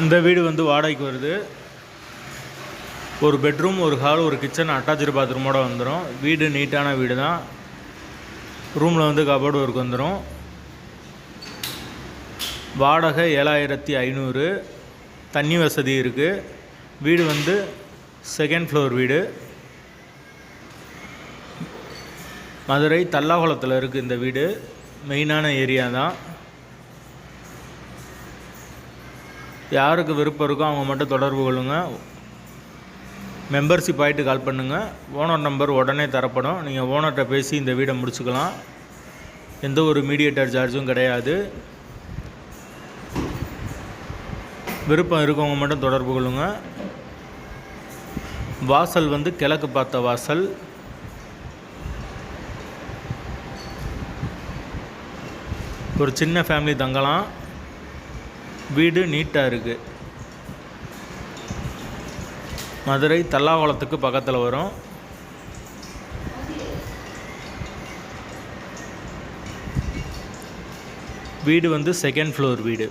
இந்த வீடு வந்து வாடகைக்கு வருது. ஒரு பெட்ரூம் ஒரு ஹால் ஒரு கிச்சன் அட்டாச்சு பாத்ரூமோட வந்துடும் வீடு நீட்டான வீடு தான் ரூமில் வந்து கபோர்டு ஒர்க் வந்துடும் வாடகை ஏழாயிரத்தி ஐநூறு. தண்ணி வசதி இருக்குது வீடு வந்து செகண்ட் ஃப்ளோர் வீடு. மதுரை தல்லாகுளத்தில் இருக்குது இந்த வீடு. மெயினான ஏரியா தான். யாருக்கு விருப்பம் இருக்கோ அவங்க மட்டும் தொடர்பு கொள்ளுங்கள் மெம்பர்ஷிப் ஆகிட்டு கால் பண்ணுங்கள் ஓனர் நம்பர் உடனே தரப்படும். நீங்கள் ஓனர்கிட்ட பேசி இந்த வீடை முடிச்சுக்கலாம். எந்த ஒரு மீடியேட்டர் சார்ஜும் கிடையாது. விருப்பம் இருக்கவங்க மட்டும் தொடர்பு கொள்ளுங்கள் வாசல் வந்து கிழக்கு பார்த்த வாசல். ஒரு சின்ன ஃபேமிலி தங்கலாம். வீடு நீட்டாக இருக்குது மதுரை தல்லாகுளத்துக்கு பக்கத்தில் வரும். வீடு வந்து செகண்ட் ஃப்ளோர் வீடு.